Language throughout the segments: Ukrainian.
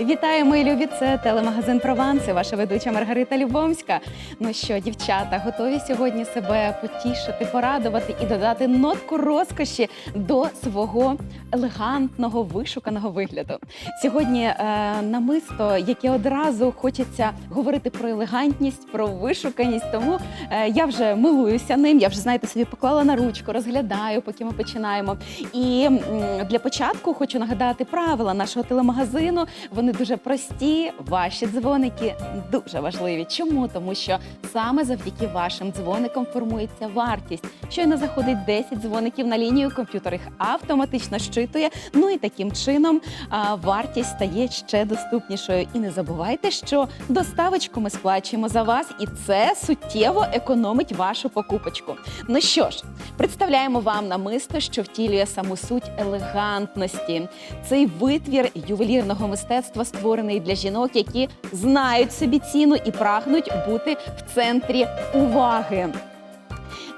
Вітаю, мої любі! Це телемагазин Прованс і ваша ведуча Маргарита Любомська. Ну що, дівчата, готові сьогодні себе потішити, порадувати і додати нотку розкоші до свого елегантного вишуканого вигляду. Сьогодні е, намисто, яке одразу хочеться говорити про елегантність, про вишуканість. Тому е, я вже милуюся ним. Я вже знаєте, собі поклала на ручку, розглядаю, поки ми починаємо. І м, для початку хочу нагадати правила нашого телемагазину. Вони дуже прості. Ваші дзвоники дуже важливі. Чому? Тому що саме завдяки вашим дзвоникам формується вартість. Щойно заходить 10 дзвоників на лінію, комп'ютер їх автоматично щитує. Ну і таким чином а, вартість стає ще доступнішою. І не забувайте, що доставочку ми сплачуємо за вас, і це суттєво економить вашу покупочку. Ну що ж, представляємо вам намисто, що втілює саму суть елегантності. Цей витвір ювелірного мистецтва створений для жінок, які знають собі ціну і прагнуть бути в центрі уваги.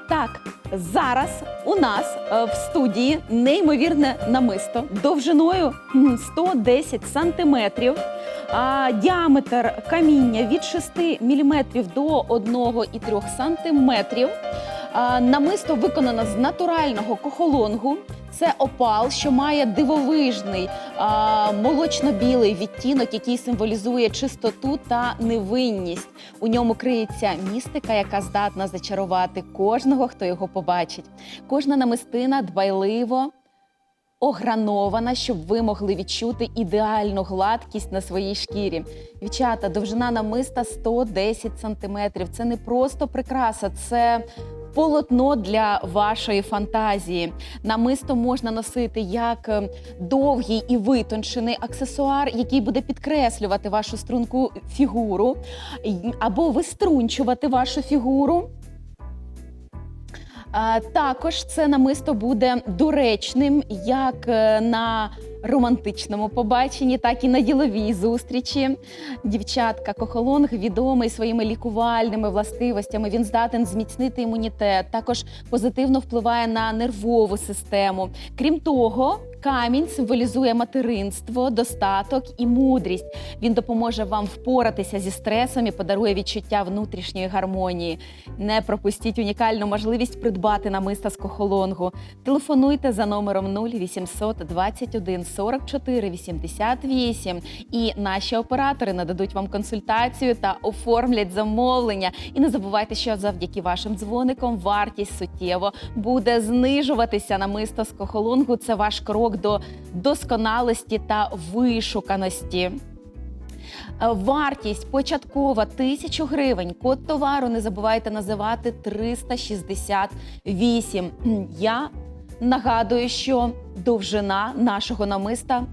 Так, зараз у нас е, в студії неймовірне намисто довжиною 110 сантиметрів. А, діаметр каміння від 6 мм до 1,3 сантиметрів. Намисто виконано з натурального кохолонгу. Це опал, що має дивовижний молочно-білий відтінок, який символізує чистоту та невинність. У ньому криється містика, яка здатна зачарувати кожного, хто його побачить. Кожна намистина дбайливо огранована, щоб ви могли відчути ідеальну гладкість на своїй шкірі. Дівчата, довжина намиста 110 сантиметрів. Це не просто прикраса, це полотно для вашої фантазії. Намисто можна носити як е, довгий і витончений аксесуар, який буде підкреслювати вашу струнку фігуру, або виструнчувати вашу фігуру. Також це намисто буде доречним як е, на романтичному побаченні, так і на діловій зустрічі. Дівчатка Кохолонг відомий своїми лікувальними властивостями. Він здатен зміцнити імунітет, також позитивно впливає на нервову систему. Крім того, камінь символізує материнство, достаток і мудрість. Він допоможе вам впоратися зі стресом і подарує відчуття внутрішньої гармонії. Не пропустіть унікальну можливість придбати намиста з кохолонгу. Телефонуйте за номером 0800 21 44 88 і наші оператори нададуть вам консультацію та оформлять замовлення. І не забувайте, що завдяки вашим дзвоникам вартість суттєво буде знижуватися. Намисто з кохолонгу це ваш крок до досконалості та вишуканості. Вартість початкова 1000 гривень. Код товару не забувайте називати 368. Я нагадую, що довжина нашого намиста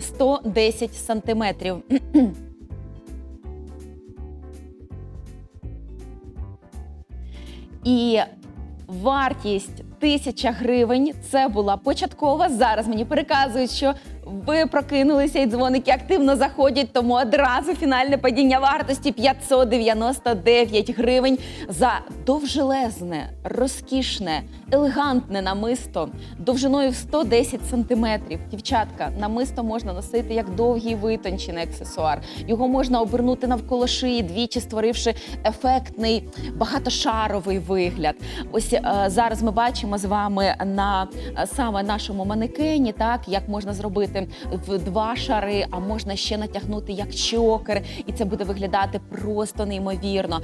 110 сантиметрів. І вартість 1000 гривень це була початкова. Зараз мені переказують, що ви прокинулися і дзвоники активно заходять, тому одразу фінальне падіння вартості 599 гривень за довжелезне, розкішне, елегантне намисто довжиною в 110 сантиметрів. Дівчатка, намисто можна носити як довгий витончений аксесуар. Його можна обернути навколо шиї, двічі створивши ефектний багатошаровий вигляд. Ось е, зараз ми бачимо з вами на саме нашому манекені, так як можна зробити в два шари, а можна ще натягнути як чокер, і це буде виглядати просто неймовірно.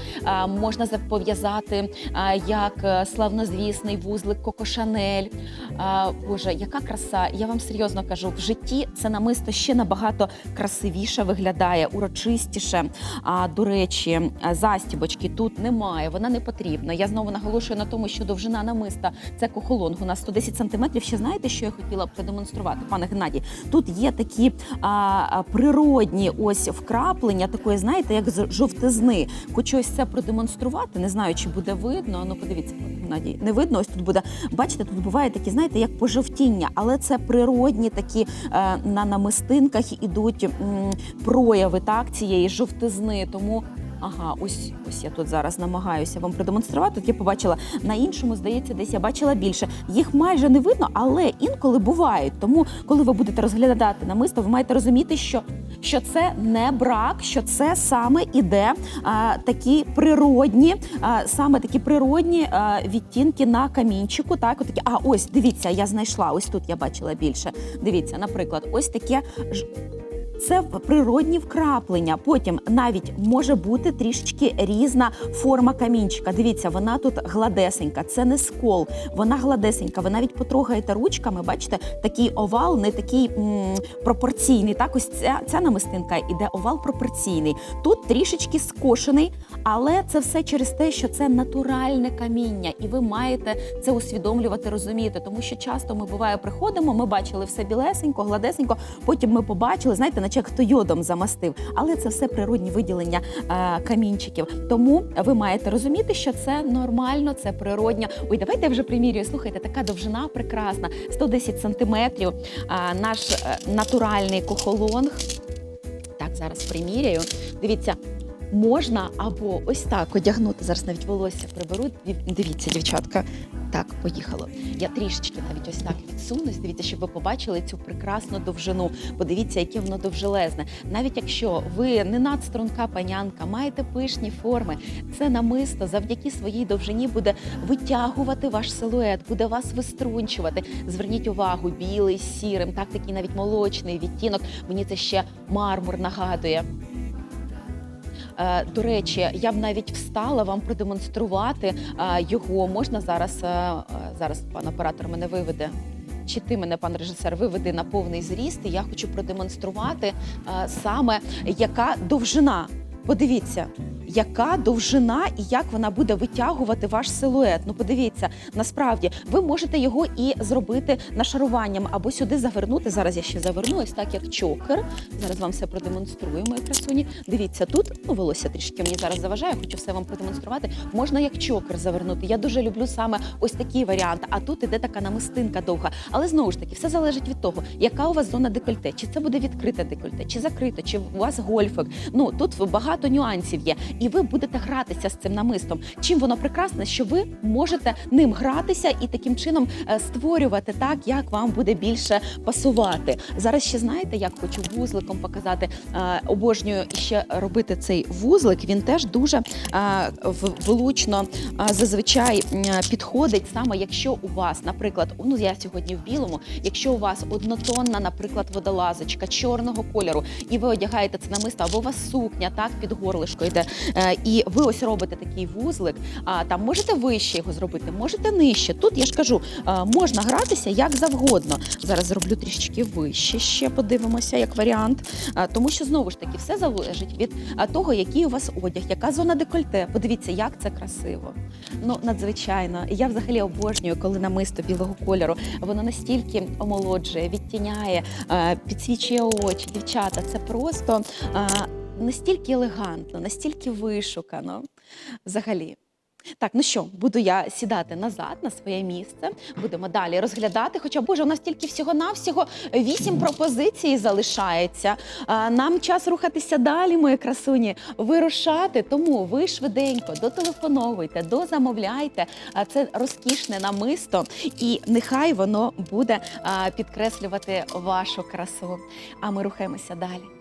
Можна за- пов'язати е, як е, славнозвісний вузлик Коко Шанель. Боже, яка краса! Я вам серйозно кажу, в житті це намисто ще набагато красивіше виглядає, урочистіше. А до речі, застібочки тут немає, вона не потрібна. Я знову наголошую на тому, що довжина намиста це кохолонг. У нас 110 сантиметрів. Ще знаєте, що я хотіла б продемонструвати, пане Геннадій? Тут є такі а, а, природні ось вкраплення, такої, знаєте, як жовтизни. Хочу ось це продемонструвати. Не знаю, чи буде видно. Ну, подивіться, Геннадій. Не видно. Ось тут буде. Бачите, тут буває такі, знаєте, як пожовтіння, але це природні такі е, на намистинках ідуть м, прояви так цієї жовтизни. Тому Ага, ось ось я тут зараз намагаюся вам продемонструвати. Тут я побачила на іншому, здається, десь я бачила більше. Їх майже не видно, але інколи бувають. Тому, коли ви будете розглядати намисто, ви маєте розуміти, що що це не брак, що це саме іде а, такі природні, а, саме такі природні а, відтінки на камінчику. Так, отакі. А ось дивіться, я знайшла. Ось тут я бачила більше. Дивіться, наприклад, ось таке ж. Це природні вкраплення. Потім навіть може бути трішечки різна форма камінчика. Дивіться, вона тут гладесенька, це не скол, вона гладесенька. Ви навіть потрогаєте ручками, бачите, такий овал, не такий м, пропорційний. Так, ось ця, ця намистинка іде овал пропорційний. Тут трішечки скошений, але це все через те, що це натуральне каміння, і ви маєте це усвідомлювати, розуміти. Тому що часто ми буває приходимо, ми бачили все білесенько, гладесенько. Потім ми побачили, знаєте, наче хто йодом замастив. Але це все природні виділення е, камінчиків. Тому ви маєте розуміти, що це нормально, це природньо. Ой, давайте я вже примірюю. Слухайте, така довжина прекрасна, 110 сантиметрів. Наш е, натуральний кохолонг. Так, зараз приміряю. Дивіться. Можна або ось так одягнути. Зараз навіть волосся приберу. Дивіться, дівчатка. Так, поїхало. Я трішечки навіть ось так відсунусь. Дивіться, щоб ви побачили цю прекрасну довжину. Подивіться, яке воно довжелезне. Навіть якщо ви не надструнка панянка, маєте пишні форми, це намисто завдяки своїй довжині буде витягувати ваш силует, буде вас виструнчувати. Зверніть увагу, білий сірим, так такий навіть молочний відтінок. Мені це ще мармур нагадує. Е, До речі, я б навіть встала вам продемонструвати е, його. Можна зараз, е, зараз пан оператор мене виведе. Чи ти мене, пан режисер, виведи на повний зріст? І я хочу продемонструвати саме яка довжина. Подивіться, яка довжина і як вона буде витягувати ваш силует. Ну, подивіться, насправді ви можете його і зробити нашаруванням або сюди завернути. Зараз я ще заверну, ось так як чокер. Зараз вам все продемонструю, мої красуні. Дивіться, тут ну, волосся трішки мені зараз заважає, хочу все вам продемонструвати. Можна як чокер завернути. Я дуже люблю саме ось такий варіант. А тут іде така намистинка довга. Але знову ж таки, все залежить від того, яка у вас зона декольте, чи це буде відкрите декольте, чи закрите, чи у вас гольфик. Ну тут багато нюансів є, і ви будете гратися з цим намистом. Чим воно прекрасне, що ви можете ним гратися і таким чином е, створювати так, як вам буде більше пасувати. Зараз ще знаєте, як хочу вузликом показати. Е, Обожнюю ще робити цей вузлик. Він теж дуже е, влучно зазвичай підходить саме, якщо у вас, наприклад, ну я сьогодні в білому, якщо у вас однотонна, наприклад, водолазочка чорного кольору, і ви одягаєте це намисто, або у вас сукня так під горлишко йде, і ви ось робите такий вузлик. А там можете вище його зробити, можете нижче. Тут я ж кажу, е, можна гратися як завгодно. Зараз зроблю трішечки вище. Ще подивимося, як варіант. Е, Тому що знову ж таки все залежить від е, того, який у вас одяг, яка зона декольте. Подивіться, як це красиво. Ну надзвичайно. Я взагалі обожнюю, коли намисто білого кольору. Воно настільки омолоджує, відтіняє, е, підсвічує очі. Дівчата, це просто е, настільки елегантно, настільки вишукано. Взагалі. Так, ну що, буду я сідати назад на своє місце. Будемо далі розглядати. Хоча, Боже, у нас тільки всього-навсього вісім пропозицій залишається. Нам час рухатися далі, мої красуні, вирушати. Тому ви швиденько дотелефоновуйте, дозамовляйте. Це розкішне намисто, і нехай воно буде підкреслювати вашу красу. А ми рухаємося далі.